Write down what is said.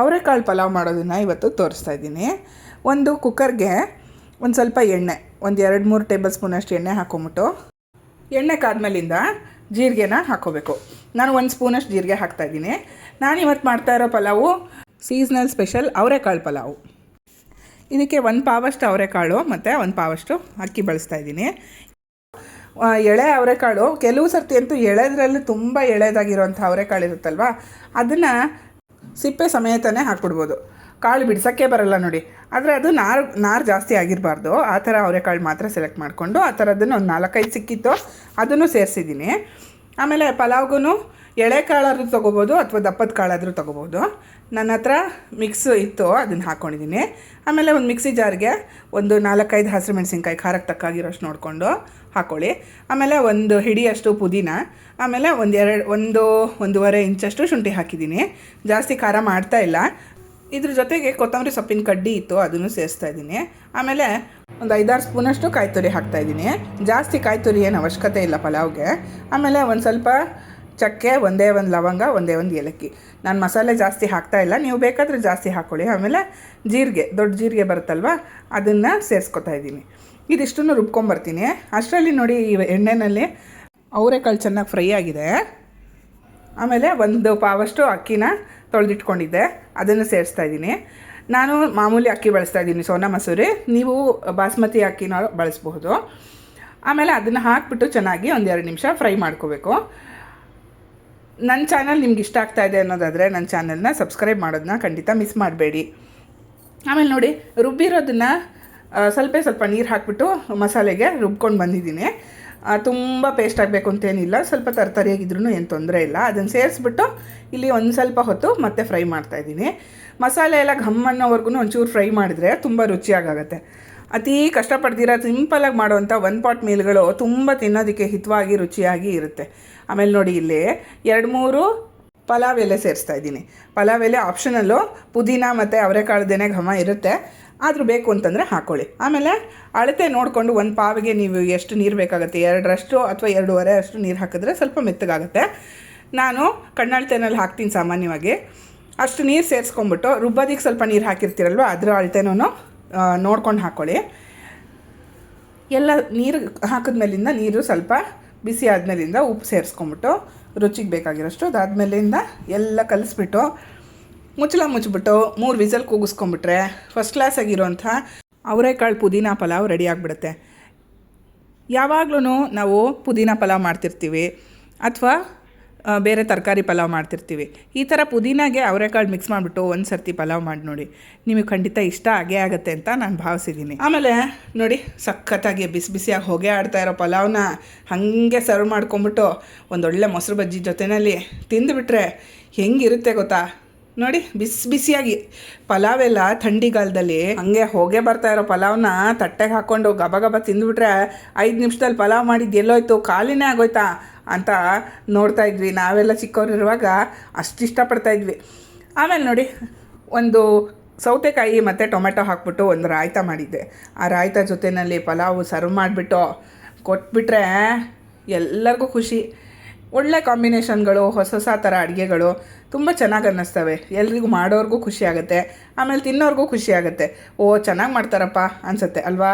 ಅವರೆಕಾಳು ಪಲಾವ್ ಮಾಡೋದನ್ನು ಇವತ್ತು ತೋರಿಸ್ತಾ ಇದ್ದೀನಿ. ಒಂದು ಕುಕ್ಕರ್ಗೆ ಒಂದು ಸ್ವಲ್ಪ ಎಣ್ಣೆ, ಒಂದು ಎರಡು ಮೂರು ಟೇಬಲ್ ಸ್ಪೂನಷ್ಟು ಎಣ್ಣೆ ಹಾಕೊಂಬಿಟ್ಟು, ಎಣ್ಣೆ ಕಾದ್ಮೇಲಿಂದ ಜೀರಿಗೆನ ಹಾಕೋಬೇಕು. ನಾನು ಒಂದು ಸ್ಪೂನಷ್ಟು ಜೀರಿಗೆ ಹಾಕ್ತಾಯಿದ್ದೀನಿ ನಾನು ಇವತ್ತು ಮಾಡ್ತಾ ಇರೋ ಪಲಾವು ಸೀಸ್ನಲ್ ಸ್ಪೆಷಲ್ ಅವರೆಕಾಳು ಪಲಾವು. ಇದಕ್ಕೆ ಒಂದು ಪಾವಷ್ಟು ಅವರೆಕಾಳು ಮತ್ತು ಒಂದು ಪಾವಷ್ಟು ಅಕ್ಕಿ ಬಳಸ್ತಾ ಇದ್ದೀನಿ. ಎಳೆ ಅವರೆಕಾಳು ಕೆಲವು ಸರ್ತಿ ಅಂತೂ ಎಳೆದ್ರಲ್ಲಿ ತುಂಬ ಎಳೆದಾಗಿರೋಂಥ ಅವರೆಕಾಳು ಇರುತ್ತಲ್ವ? ಅದನ್ನು ಸಿಪ್ಪೆ ಸಮೇತನೇ ಹಾಕ್ಬಿಡ್ಬೋದು. ಕಾಳು ಬಿಡ್ಸೋಕ್ಕೆ ಬರಲ್ಲ ನೋಡಿ. ಆದರೆ ಅದು ನಾರು ನಾರು ಜಾಸ್ತಿ ಆಗಿರಬಾರ್ದು. ಆ ಥರ ಅವರೆಕಾಳು ಮಾತ್ರ ಸೆಲೆಕ್ಟ್ ಮಾಡಿಕೊಂಡು ಆ ಥರದನ್ನು ಒಂದು ನಾಲ್ಕೈದು ಸಿಕ್ಕಿತ್ತು. ಅದನ್ನು ಸೇರಿಸಿದ್ದೀನಿ. ಆಮೇಲೆ ಪಲಾವ್ಗೂ ಎಳೆ ಕಾಳಾದರೂ ತೊಗೋಬೋದು ಅಥವಾ ದಪ್ಪದ ಕಾಳಾದರೂ ತೊಗೋಬೋದು. ನನ್ನ ಹತ್ರ ಮಿಕ್ಸ್ ಇತ್ತು, ಅದನ್ನು ಹಾಕ್ಕೊಂಡಿದ್ದೀನಿ ಆಮೇಲೆ ಒಂದು ಮಿಕ್ಸಿ ಜಾರ್ಗೆ ಒಂದು ನಾಲ್ಕೈದು ಹಸಿರು ಮೆಣಸಿನ್ಕಾಯಿ ಖಾರಕ್ಕೆ ತಕ್ಕಾಗಿರೋಷ್ಟು ನೋಡಿಕೊಂಡು ಹಾಕ್ಕೊಳ್ಳಿ ಆಮೇಲೆ ಒಂದು ಹಿಡಿಯಷ್ಟು ಪುದೀನ, ಆಮೇಲೆ ಒಂದು ಎರಡು, ಒಂದು ಒಂದೂವರೆ ಇಂಚಷ್ಟು ಶುಂಠಿ ಹಾಕಿದ್ದೀನಿ ಜಾಸ್ತಿ ಖಾರ ಮಾಡ್ತಾ ಇಲ್ಲ. ಇದ್ರ ಜೊತೆಗೆ ಕೊತ್ತಂಬರಿ ಸೊಪ್ಪಿನ ಕಡ್ಡಿ ಇತ್ತು, ಅದನ್ನು ಸೇರಿಸ್ತಾ ಇದ್ದೀನಿ ಆಮೇಲೆ ಒಂದು ಐದಾರು ಸ್ಪೂನಷ್ಟು ಕಾಯಿ ತುರಿ ಹಾಕ್ತಾ ಇದ್ದೀನಿ ಜಾಸ್ತಿ ಕಾಯಿ ತುರಿ ಏನು ಅವಶ್ಯಕತೆ ಇಲ್ಲ ಪಲಾವ್ಗೆ. ಆಮೇಲೆ ಒಂದು ಸ್ವಲ್ಪ ಚಕ್ಕೆ, ಒಂದೇ ಒಂದು ಲವಂಗ, ಒಂದೇ ಒಂದು ಏಲಕ್ಕಿ. ನಾನು ಮಸಾಲೆ ಜಾಸ್ತಿ ಹಾಕ್ತಾ ಇಲ್ಲ. ನೀವು ಬೇಕಾದರೆ ಜಾಸ್ತಿ ಹಾಕ್ಕೊಳ್ಳಿ ಆಮೇಲೆ ಜೀರಿಗೆ, ದೊಡ್ಡ ಜೀರಿಗೆ ಬರುತ್ತಲ್ವ? ಅದನ್ನು ಸೇರಿಸ್ಕೊತಾ ಇದ್ದೀನಿ. ಇದಿಷ್ಟನ್ನು ರುಬ್ಕೊಂಬರ್ತೀನಿ. ಅಷ್ಟರಲ್ಲಿ ನೋಡಿ ಈ ಎಣ್ಣೆಯಲ್ಲಿ ಅವರೆಕಾಳು ಚೆನ್ನಾಗಿ ಫ್ರೈ ಆಗಿದೆ. ಆಮೇಲೆ ಒಂದು ಪಾವಷ್ಟು ಅಕ್ಕಿನ ತೊಳೆದಿಟ್ಕೊಂಡಿದ್ದೆ. ಅದನ್ನು ಸೇರಿಸ್ತಾ ಇದ್ದೀನಿ. ನಾನು ಮಾಮೂಲಿ ಅಕ್ಕಿ ಬಳಸ್ತಾ ಇದ್ದೀನಿ, ಸೋನಾ ಮಸೂರಿ. ನೀವು ಬಾಸ್ಮತಿ ಅಕ್ಕಿನ ಬಳಸಬಹುದು. ಆಮೇಲೆ ಅದನ್ನು ಹಾಕ್ಬಿಟ್ಟು ಚೆನ್ನಾಗಿ ಒಂದೆರಡು ನಿಮಿಷ ಫ್ರೈ ಮಾಡ್ಕೋಬೇಕು. ನನ್ನ ಚಾನಲ್ ನಿಮ್ಗೆ ಇಷ್ಟ ಆಗ್ತಾ ಇದೆ ಅನ್ನೋದಾದರೆ ನನ್ನ ಚಾನಲ್ನ ಸಬ್ಸ್ಕ್ರೈಬ್ ಮಾಡೋದನ್ನ ಖಂಡಿತ ಮಿಸ್ ಮಾಡಬೇಡಿ. ಆಮೇಲೆ ನೋಡಿ, ರುಬ್ಬಿರೋದನ್ನು ಸ್ವಲ್ಪ ಸ್ವಲ್ಪ ನೀರು ಹಾಕ್ಬಿಟ್ಟು ಮಸಾಲೆಗೆ ರುಬ್ಕೊಂಡು ಬಂದಿದ್ದೀನಿ. ತುಂಬ ಪೇಸ್ಟ್ ಆಗಬೇಕು ಅಂತೇನಿಲ್ಲ ಸ್ವಲ್ಪ ತರತರಿಯಾಗಿದ್ರೂ ಏನು ತೊಂದರೆ ಇಲ್ಲ. ಅದನ್ನು ಸೇರಿಸ್ಬಿಟ್ಟು ಇಲ್ಲಿ ಒಂದು ಸ್ವಲ್ಪ ಹೊತ್ತು ಮತ್ತೆ ಫ್ರೈ ಮಾಡ್ತಾಯಿದ್ದೀನಿ ಮಸಾಲೆ ಎಲ್ಲ ಘಮ್ ಅನ್ನೋವರೆಗೂ ಒಂಚೂರು ಫ್ರೈ ಮಾಡಿದ್ರೆ ತುಂಬ ರುಚಿಯಾಗುತ್ತೆ ಅತೀ ಕಷ್ಟಪಡ್ತೀರಾ ಸಿಂಪಲಾಗಿ ಮಾಡುವಂಥ ಒನ್ ಪಾಟ್ ಮೀಲ್ಗಳು ತುಂಬ ತಿನ್ನೋದಕ್ಕೆ ಹಿತವಾಗಿ ರುಚಿಯಾಗಿ ಇರುತ್ತೆ. ಆಮೇಲೆ ನೋಡಿ ಇಲ್ಲಿ ಎರಡು ಮೂರು ಪಲಾವ್ ಎಲೆ ಸೇರಿಸ್ತಾ ಇದ್ದೀನಿ. ಪಲಾವ್ ಎಲೆ ಆಪ್ಷನಲ್ಲು ಪುದೀನ ಮತ್ತು ಅವರೆಕಾಳ್ದೇನೆ ಘಮ ಇರುತ್ತೆ. ಆದರೂ ಬೇಕು ಅಂತಂದರೆ ಹಾಕ್ಕೊಳ್ಳಿ ಆಮೇಲೆ ಅಳತೆ ನೋಡಿಕೊಂಡು ಒಂದು ಪಾವಿಗೆ ನೀವು ಎಷ್ಟು ನೀರು ಬೇಕಾಗುತ್ತೆ? ಎರಡರಷ್ಟು ಅಥವಾ ಎರಡೂವರೆ ಅಷ್ಟು ನೀರು ಹಾಕಿದ್ರೆ ಸ್ವಲ್ಪ ಮೆತ್ತಗಾಗುತ್ತೆ. ನಾನು ಕಣ್ಣಳತೆನಲ್ಲಿ ಹಾಕ್ತೀನಿ ಸಾಮಾನ್ಯವಾಗಿ. ಅಷ್ಟು ನೀರು ಸೇರಿಸ್ಕೊಂಬಿಟ್ಟು ರುಬ್ಬೋದಿಗೆ ಸ್ವಲ್ಪ ನೀರು ಹಾಕಿರ್ತೀರಲ್ವ, ಅದರ ಅಳತೆನೂ ನೋಡ್ಕೊಂಡು ಹಾಕ್ಕೊಳ್ಳಿ ಎಲ್ಲ ನೀರು ಹಾಕಿದ್ಮೇಲಿಂದ ನೀರು ಸ್ವಲ್ಪ ಬಿಸಿ ಆದಮೇಲಿಂದ ಉಪ್ಪು ಸೇರಿಸ್ಕೊಂಬಿಟ್ಟು ರುಚಿಗೆ ಬೇಕಾಗಿರೋಷ್ಟು ಅದಾದಮೇಲಿಂದ ಎಲ್ಲ ಕಲಿಸ್ಬಿಟ್ಟು ಮುಚ್ಚಳ ಮುಚ್ಚಿಬಿಟ್ಟು ಮೂರು ವಿಸಲ್ ಕೂಗಿಸ್ಕೊಂಬಿಟ್ರೆ ಫಸ್ಟ್ ಕ್ಲಾಸ್ ಆಗಿರೋಂಥ ಅವರೆಕಾಳು ಪುದೀನ ಪಲಾವ್ ರೆಡಿ ಆಗಿಬಿಡುತ್ತೆ. ಯಾವಾಗಲೂ ನಾವು ಪುದೀನ ಪಲಾವ್ ಮಾಡ್ತಿರ್ತೀವಿ. ಅಥವಾ ಬೇರೆ ತರಕಾರಿ ಪಲಾವ್ ಮಾಡ್ತಿರ್ತೀವಿ. ಈ ಥರ ಪುದೀನಾಗೆ ಅವರೆಕಾಳು ಮಿಕ್ಸ್ ಮಾಡಿಬಿಟ್ಟು ಒಂದು ಸರ್ತಿ ಪಲಾವ್ ಮಾಡಿ ನೋಡಿ. ನಿಮಗೆ ಖಂಡಿತ ಇಷ್ಟ ಆಗೇ ಆಗುತ್ತೆ ಅಂತ ನಾನು ಭಾವಿಸಿದ್ದೀನಿ ಆಮೇಲೆ ನೋಡಿ, ಸಖತ್ತಾಗಿ ಬಿಸಿ ಬಿಸಿಯಾಗಿ ಹೊಗೆ ಆಡ್ತಾ ಇರೋ ಪಲಾವ್ನ ಹಾಗೆ ಸರ್ವ್ ಮಾಡ್ಕೊಂಬಿಟ್ಟು ಒಂದೊಳ್ಳೆ ಮೊಸರು ಬಜ್ಜಿ ಜೊತೆಯಲ್ಲಿ ತಿಂದುಬಿಟ್ರೆ ಹೆಂಗಿರುತ್ತೆ ಗೊತ್ತಾ? ನೋಡಿ, ಬಿಸಿ ಬಿಸಿಯಾಗಿ ಪಲಾವೆಲ್ಲ ಥಂಡಿಗಾಲದಲ್ಲಿ ಹಂಗೆ ಹೋಗೇ ಬರ್ತಾ ಇರೋ ಪಲಾವ್ನ ತಟ್ಟೆಗೆ ಹಾಕ್ಕೊಂಡು ಗಬ ಗಬ ತಿಂದುಬಿಟ್ರೆ ಐದು ನಿಮಿಷದಲ್ಲಿ ಪಲಾವ್ ಮಾಡಿದ್ದು ಎಲ್ಲೋಯ್ತು, ಖಾಲಿನೇ ಆಗೋಯ್ತಾ? ಅಂತ ನೋಡ್ತಾ ಇದ್ವಿ. ನಾವೆಲ್ಲ ಚಿಕ್ಕವರಿರುವಾಗ ಅಷ್ಟು ಇಷ್ಟಪಡ್ತಾ ಇದ್ವಿ. ಆಮೇಲೆ ನೋಡಿ, ಒಂದು ಸೌತೆಕಾಯಿ ಮತ್ತು ಟೊಮೆಟೊ ಹಾಕ್ಬಿಟ್ಟು ಒಂದು ರಾಯ್ತ ಮಾಡಿದ್ದೆ. ಆ ರಾಯ್ತ ಜೊತೆಯಲ್ಲಿ ಪಲಾವು ಸರ್ವ್ ಮಾಡಿಬಿಟ್ಟು ಕೊಟ್ಬಿಟ್ರೆ ಎಲ್ಲರಿಗೂ ಖುಷಿ. ಒಳ್ಳೆ ಕಾಂಬಿನೇಷನ್ಗಳು, ಹೊಸ ಹೊಸ ಥರ ಅಡುಗೆಗಳು ತುಂಬ ಚೆನ್ನಾಗಿ ಅನ್ನಿಸ್ತವೆ. ಎಲ್ರಿಗೂ ಮಾಡೋರಿಗೂ ಖುಷಿ ಆಗುತ್ತೆ. ಆಮೇಲೆ ತಿನ್ನೋರಿಗೂ ಖುಷಿ ಆಗುತ್ತೆ. ಓ, ಚೆನ್ನಾಗಿ ಮಾಡ್ತಾರಪ್ಪ ಅನಿಸುತ್ತೆ, ಅಲ್ವಾ?